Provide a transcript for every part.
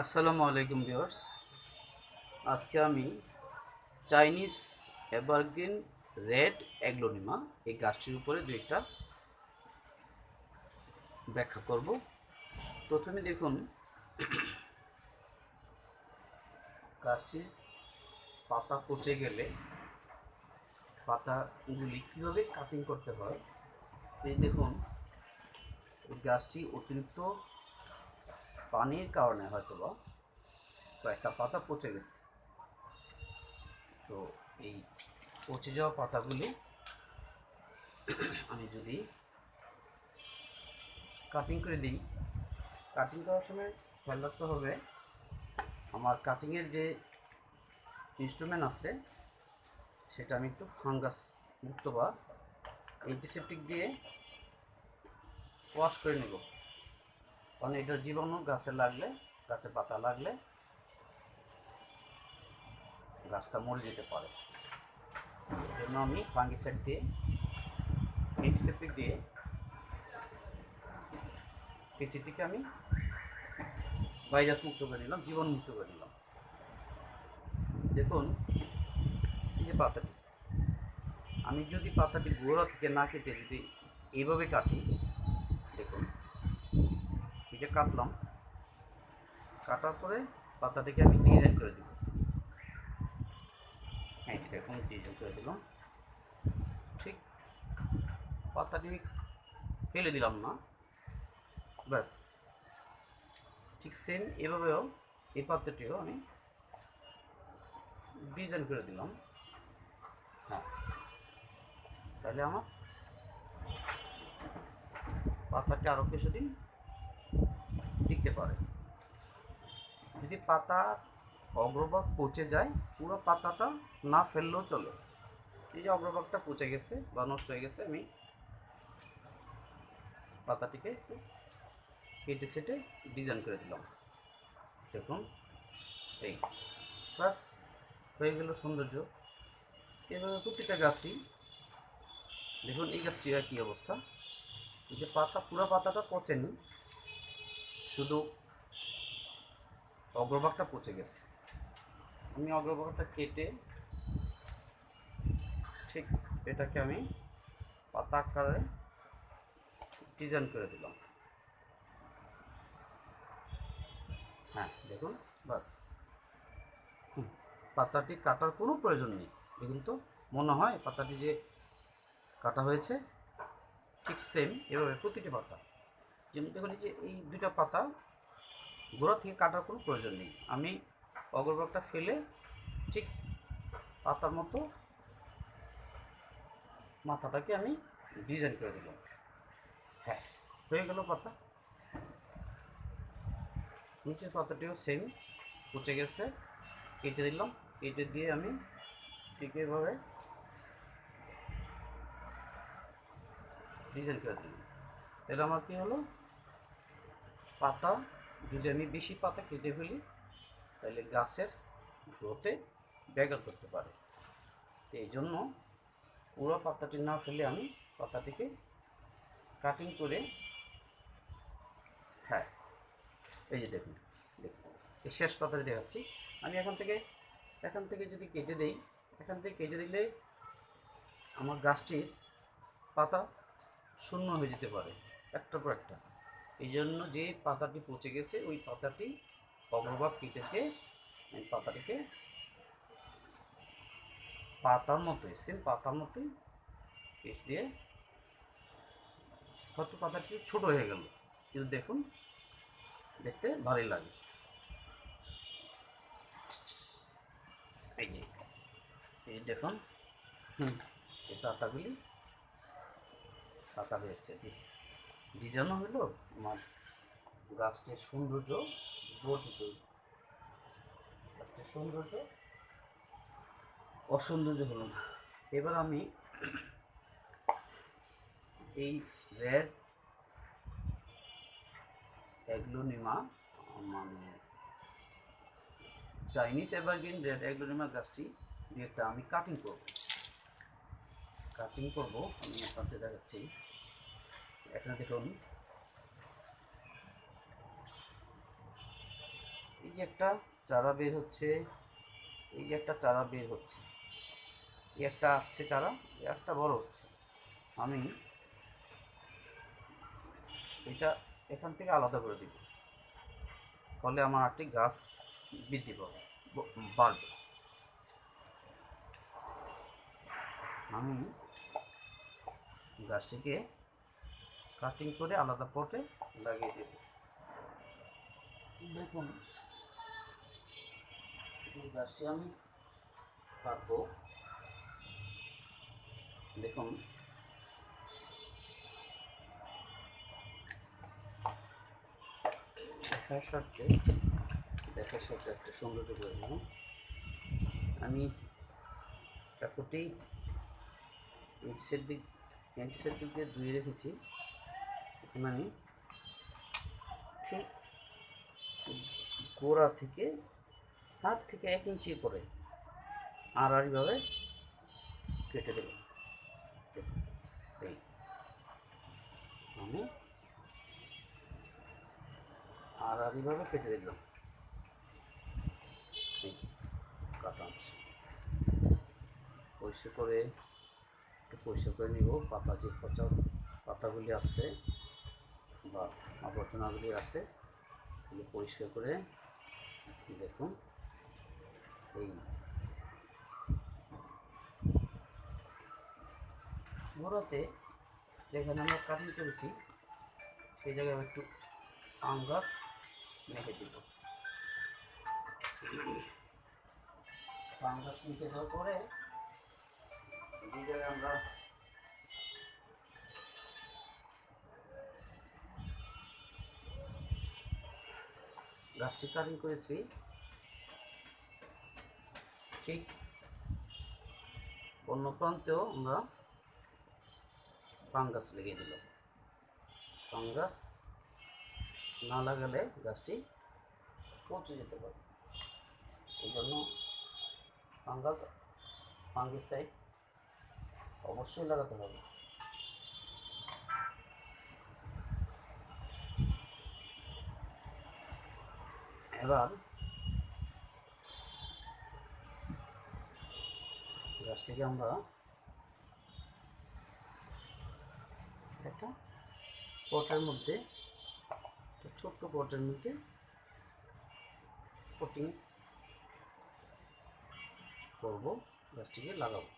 আসসালামু আলাইকুম ভিউয়ার্স। আজকে আমি চাইনিজ এভারগ্রিন রেড অ্যাগ্লোনিমা এই গাছটির উপরে দু একটা ব্যাখ্যা করব। প্রথমে দেখুন, গাছটির পাতা পচে গেলে পাতাগুলি কীভাবে কাটিং করতে হয়? এই দেখুন গাছটি অতিরিক্ত পানির কারণে হয়তো বা কয়েকটা পাতা পচে গেছে। তো এই পচে যাওয়া পাতাগুলি আমি যদি কাটিং করে দিই কাটিং করার সময় খেয়াল রাখতে হবে, আমার কাটিংয়ের যে ইনস্ট্রুমেন্ট আছে, সেটা আমি একটু ফাঙ্গাস মুক্ত বা অ্যান্টিসেপটিক দিয়ে ওয়াশ করে নেব। কারণ এটার জীবাণু, গাছে লাগলে, গাছে পাতা লাগলে গাছটা মরে যেতে পারে। জন্য আমি ফাঙ্গিসাইড দিয়ে অ্যান্টিসেপ্টিক দিয়ে পিচিটিকে আমি ভাইরাস মুক্ত করে নিলাম জীবাণু মুক্ত করে নিলাম দেখুন, এই যে পাতাটি, আমি যদি পাতাটি গোড়া থেকে না কেটে যদি এইভাবে কাটি, দেখুন যে কাটলাম, কাটার পরে পাতাটিকে আমি ডিজাইন করে দিব। হ্যাঁ দেখুন, ডিজাইন করে দিলাম। ঠিক পাতাটি ফেলে দিলাম না। ব্যাস। ঠিক সেম এভাবেও এই পাত্রটিও আমি ডিজাইন করে দিলাম। হ্যাঁ। তাহলে আমার পাতাটি আরও কিছুদিন টিকতে পারে। যদি পাতা অগ্রভাগ পচে যায়, পুরো পাতাটা না ফেললেও চলে। এই যে অগ্রভাগটা পচে গেছে বা নষ্ট হয়ে গেছে, আমি পাতাটিকে কেটে সেটে ডিজাইন করে দিলাম। দেখুন, এই বাস হয়ে গেল সৌন্দর্য। এভাবে প্রতিটা গাছই, দেখুন এই গাছটির কী অবস্থা। যে পাতা, পুরো পাতাটা পচেনি। শুধু অগ্রভাগটা পচে গেছে। আমি অগ্রভাগটা কেটে ঠিক এটাকে আমি পাতা আকারে ডিজাইন করে দিলাম। হ্যাঁ দেখুন বাস পাতাটি কাটার কোনো প্রয়োজন নেই, দেখুন তো, মনে হয় পাতাটি যে কাটা হয়েছে, ঠিক সেম এভাবে প্রতিটি পাতা। যেমন দেখুন যে এই দুইটা পাতা গোড়া থেকে কাটার কোনো প্রয়োজন নেই। আমি অগ্রভাগটা ফেলে ঠিক পাতার মতো মাথাটাকে আমি ডিজাইন করে দিলাম। হ্যাঁ হয়ে গেল পাতা। নিচের পাতাটিও সেম পচে গেছে। কেটে দিলাম, কেটে দিয়ে আমি ঠিক এভাবে ডিজাইন করে দিলাম। তাহলে আমার কী হলো? পাতা যদি আমি বেশি পাতা কেটে ফেলি, তাহলে গাছের গ্রোথে ব্যাঘাত করতে পারে। তো এই জন্য পুরো পাতাটি না ফেলে আমি পাতাটিকে কাটিং করে হ্যাঁ এই যে দেখুন দেখুন, এই শেষ পাতাটি দেখাচ্ছি। আমি এখান থেকে এখান থেকে যদি কেটে দেই, এখান থেকে কেটে দিলে আমার গাছটির পাতা শূন্য হয়ে যেতে পারে, একটার পর একটা। এই জন্য যে পাতাটি পচে গেছে, ওই পাতাটি অগ্রভাগ কেটেছে আমি পাতাটিকে পাতার মতোই সেম পাতার মতোই কেচ দিয়ে হয়তো পাতাটি ছোট হয়ে গেল, কিন্তু দেখুন, দেখতে ভালোই লাগে। এই যে, এই দেখুন, হুম, এই পাতাগুলি পাতা হয়েছে। ডিজাইনও হলো আমার গাছটির সৌন্দর্য বর্ধিত। সৌন্দর্য অসৌন্দর্য হলো না। এবার আমি এই রেড অ্যাগ্লোনিমা মানে চাইনিজ এভারগ্রিন রেড অ্যাগ্লোনিমা গাছটি একটা আমি কাটিং করব। কাটিং করব, আমি আপনাদের দেখাচ্ছি। এখানে দেখুন এই যে একটা চারা বের হচ্ছে, এই যে একটা চারা বের হচ্ছে, এই একটা আসছে চারা একটা বড় হচ্ছে। আমি এটা এখান থেকে আলাদা করে দিব, ফলে আমার আটটি গাছ বৃদ্ধি পাবে, বাড়বে। আমি গাছটিকে কাটিং করে আলাদা পটে লাগিয়ে দেব। দেখুন এই গাছটি আমি কাটবো। দেখুন দেখার সাথে দেখার সাথে একটা সৌন্দর্য করে নেব আমি চাকুটি অ্যান্টিসেপ্টিক অ্যান্টিসেপ্টিক দিয়ে ধুয়ে রেখেছি। আমি ঠিক গোড়া থেকে হাত থেকে এক ইঞ্চি করে আর আড়াআড়িভাবে কেটে দেব। আমি আড়াআড়িভাবে কেটে দিলাম এই কাটা করে একটু পরিষ্কার করে নিব, পাতা যে পচা পাতাগুলি আছে বা আবর্জনাগুলি আছে, এগুলো পরিষ্কার করে দেখুন। এই গোড়াতে যেখানে আমরা কাটিং করেছি, সেই জায়গায় একটু আম গাছ মেখে দিব। আম গাছ মেখে দেওয়ার পরে যে জায়গায় আমরা গাছটি কাটিং করেছি। ঠিক অন্য প্রান্তেও আমরা ফাঙ্গাস লেগে দিল ফাঙ্গাস না লাগালে গাছটি পচে যেতে পারে। এই জন্য ফাঙ্গাস ফাঙ্গিসাইড অবশ্যই লাগাতে হবে। এবার গাছটিকে আমরা একটা পটের মধ্যে, একটা ছোট্ট পটের মধ্যে কোটিং করব গাছটিকে লাগাবো।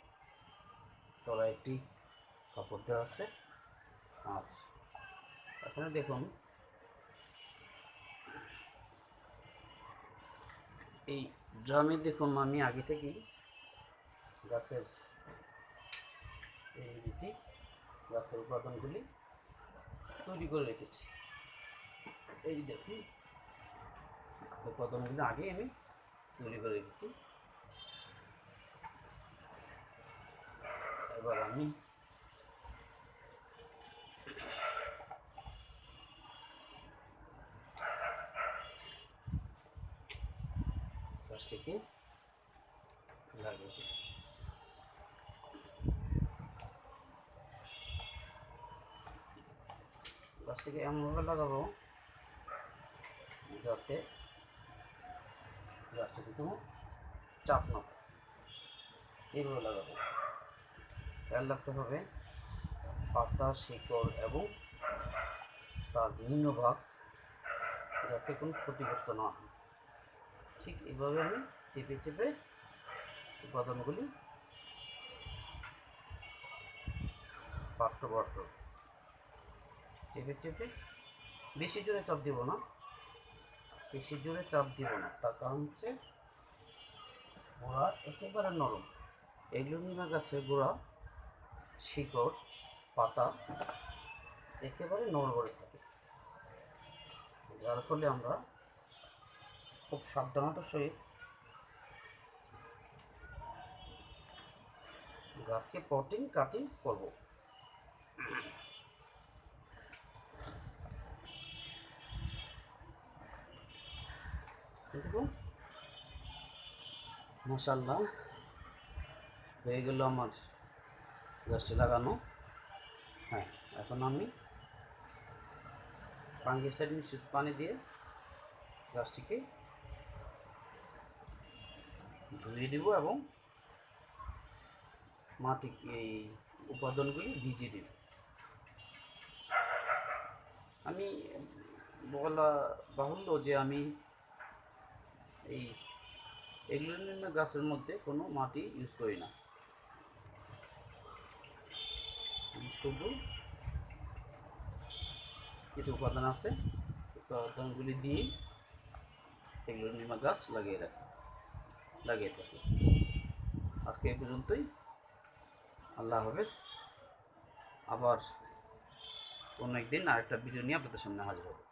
তলায় একটি কাপড় দেওয়া আছে। আর এখানে দেখুন এই ড্রামে দেখুন আমি আগে থেকেই গাছের এই গাছের উপাদানগুলি তৈরি করে রেখেছি। এই দেখুন, উপাদানগুলি আগে আমি তৈরি করে রেখেছি। এবার আমি গাছটিকে লাগিয়ে দিই। গাছটিকে এমনভাবে লাগাবো যাতে গাছটিতে কোনো চাপ না। এইভাবে লাগাবো খেয়াল রাখতে হবে, পাতা, শিকড় এবং তার বিভিন্ন ভাগ যাতে কোনো ক্ষতিগ্রস্ত না হয় ঠিক এইভাবে আমি চেপে চেপে উপাদানগুলি পাত্র পাত্র চেপে চেপে। বেশি জোরে চাপ দিব না। বেশি জোরে চাপ দিব না। তার কারণ হচ্ছে গোড়া একেবারে নরম। এগুলিনা গাছের গোড়া, শিকড়, পাতা একেবারে নড়বড়ে থাকে। যার ফলে আমরা খুব সাবধানতার সহিত গাছকে পটিং কাটিং করব। দেখুন মশাল্লা হয়ে গেল আমার গাছটি লাগানো। হ্যাঁ এখন আমি ফাঙ্গিসাইড মিশ্রিত পানি দিয়ে গাছটিকে ধুয়ে দিব এবং মাটি, এই উপাদানগুলি ভিজিয়ে দিব। আমি বলা বাহুল্য যে আমি এই, এগুলো গাছের মধ্যে কোনো মাটি ইউজ করি না। শুধু কিছু উপাদান আছে, উপাদানগুলি দিয়ে এগুলো নিমা গাছ লাগিয়ে রাখি, লাগিয়ে থাকি। আজকে এই পর্যন্তই। আল্লাহ হাফেজ। আবার অন্য একদিন আরেকটা ভিডিও নিয়ে আপনাদের সামনে হাজির হব।